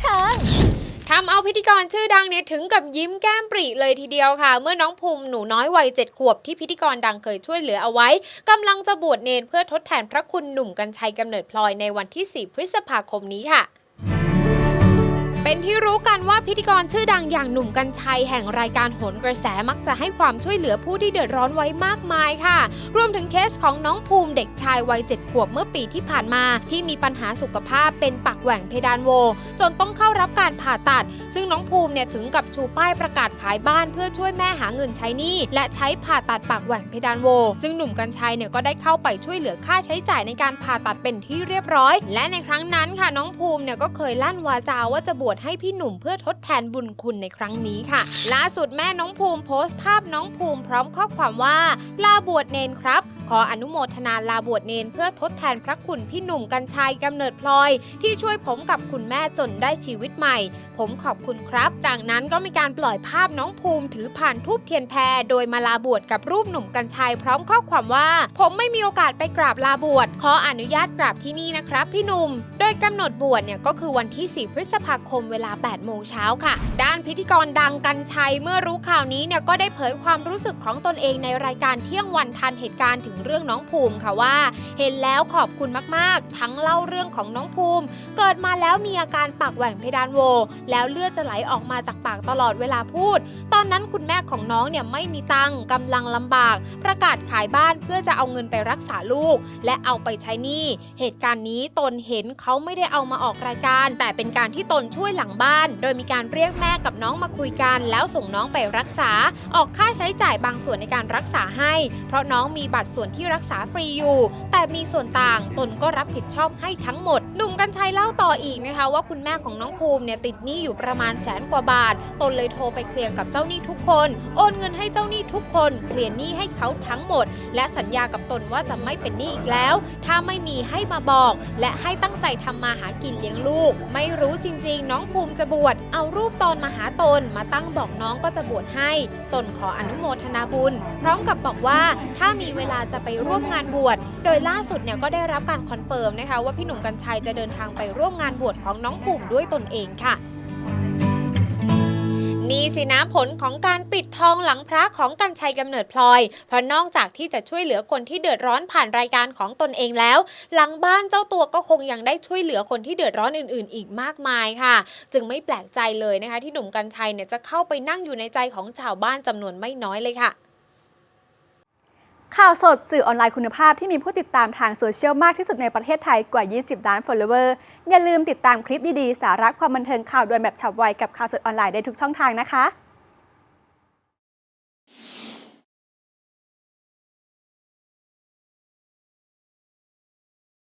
เทิงทำเอาพิธีกรชื่อดังเนี่ยถึงกับยิ้มแก้มปรีเลยทีเดียวค่ะ เมื่อน้องภูมิหนูน้อยวัยเจ็ดขวบที่พิธีกรดังเคยช่วยเหลือเอาไว้กำลังจะบวชเนนเพื่อทดแทนพระคุณหนุ่มกัญชัยกำเนิดพลอยในวันที่ 4 พฤษภาคมนี้ค่ะ เป็นที่รู้กันว่าพิธีกรชื่อดังอย่างหนุ่มกัญชัยแห่งรายการโหนกระแสมักจะให้ความช่วยเหลือผู้ที่เดือดร้อนไว้มากมายค่ะ รวมถึงเคสของน้องภูมิเด็กชายวัยเจ็ดขวบเมื่อปีที่ผ่านมา ที่มีปัญหาสุขภาพเป็นปากแหว่งเพดานโว จนต้องเข้ารับการผ่าตัด ซึ่งน้องภูมิเนี่ยถึงกับชูป้ายประกาศขายบ้านเพื่อช่วยแม่หาเงินใช้หนี้และใช้ผ่าตัดปากแหว่งเพดานโว ซึ่งหนุ่มกัญชัยเนี่ยก็ได้เข้าไปช่วยเหลือค่าใช้จ่ายในการผ่าตัดเป็นที่เรียบร้อย และในครั้งนั้นค่ะน้องภูมิเนี่ยก็เคยลั่นวาจาว่าจะบวชให้พี่หนุ่มเพื่อทดแทนบุญคุณในครั้งนี้ค่ะ ล่าสุดแม่น้องภูมิโพสต์ภาพน้องภูมิพร้อมข้อความว่าลาบวชเนนครับขออนุโมทนาลาบวชเนนเพื่อทดแทนพระคุณพี่หนุ่มกัญชัยกำเนิดพลอย ที่ช่วยผมกับคุณแม่จนได้ชีวิตใหม่ ผมขอบคุณครับ จากนั้นก็มีการปล่อยภาพน้องภูมิถือผ่านทูบเทียนแพรโดยมาลาบวชกับรูปหนุ่มกัญชัยพร้อมข้อความว่า ผมไม่มีโอกาสไปกราบลาบวชขออนุญาตกราบที่นี่นะครับ พี่หนุ่ม โดยกำหนดบวชเนี่ยก็คือวันที่ 4 พฤษภาคมเวลา 8 โมงเช้าค่ะ ด้านพิธีกรดังกัญชัยเมื่อรู้ข่าวนี้เนี่ยก็ได้เผยความรู้สึกของตนเองในรายการเที่ยงวันทันเหตุการณ์ถึงเรื่องน้องภูมิค่ะว่า เห็นแล้วขอบคุณมากๆ ทั้งเล่าเรื่องของน้องภูมิ เกิดมาแล้วมีอาการปากแหว่งเพดานโว แล้วเลือดจะไหลออกมาจากปากตลอดเวลาพูด ตอนนั้นคุณแม่ของน้องเนี่ยไม่มีตังค์กำลังลำบาก ประกาศขายบ้านเพื่อจะเอาเงินไปรักษาลูก และเอาไปใช้หนี้เหตุการณ์นี้ตนเห็นเขาไม่ได้เอามาออกรายการ แต่เป็นการที่ตนช่วยหลังบ้าน โดยมีการเรียกแม่กับน้องมาคุยกัน แล้วส่งน้องไปรักษา ออกค่าใช้จ่ายบางส่วนในการรักษาให้ เพราะน้องมีบัตรส่วนที่รักษาฟรีอยู่ แต่มีส่วนต่างตนก็รับผิดชอบให้ทั้งหมด หนุ่มกัญชัยเล่าต่ออีกนะคะ ว่าคุณแม่ของน้องภูมิเนี่ยติดหนี้อยู่ประมาณแสนกว่าบาท ตนเลยโทรไปเคลียร์กับเจ้าหนี้ทุกคน โอนเงินให้เจ้าหนี้ทุกคนเคลียร์หนี้ให้เขาทั้งหมด และสัญญากับตนว่าจะไม่เป็นหนี้อีกแล้ว ถ้าไม่มีให้มาบอก และให้ตั้งใจทำมาหากินเลี้ยงลูก ไม่รู้จริง ๆ น้องภูมิจะบวชเอารูปตอนมาหาตนมาตั้งบอกน้องก็จะบวชให้ ตนขออนุโมทนาบุญ พร้อมกับบอกว่าถ้ามีเวลาจะจะไปร่วมงานบวช โดยล่าสุดเนี่ยก็ได้รับการคอนเฟิร์มนะคะว่าพี่หนุ่มกัญชัยจะเดินทางไปร่วมงานบวชของน้องภูมิด้วยตนเองค่ะนี่สินะผลของการปิดทองหลังพระของกัญชัยกำเนิดพลอย เพราะนอกจากที่จะช่วยเหลือคนที่เดือดร้อนผ่านรายการของตนเองแล้ว หลังบ้านเจ้าตัวก็คงยังได้ช่วยเหลือคนที่เดือดร้อนอื่น ๆ อีกมากมายค่ะ จึงไม่แปลกใจเลยนะคะที่หนุ่มกัญชัยเนี่ยจะเข้าไปนั่งอยู่ในใจของชาวบ้านจำนวนไม่น้อยเลยค่ะ ข่าวสดสื่อออนไลน์คุณภาพที่มีผู้ติดตามทางโซเชียลมากที่สุดในประเทศไทยกว่า 20 ล้าน follower อย่าลืมติดตามคลิปดีๆ สาระความบันเทิงข่าวด่วนแบบฉับไวกับข่าวสดออนไลน์ได้ทุกช่องทางนะคะ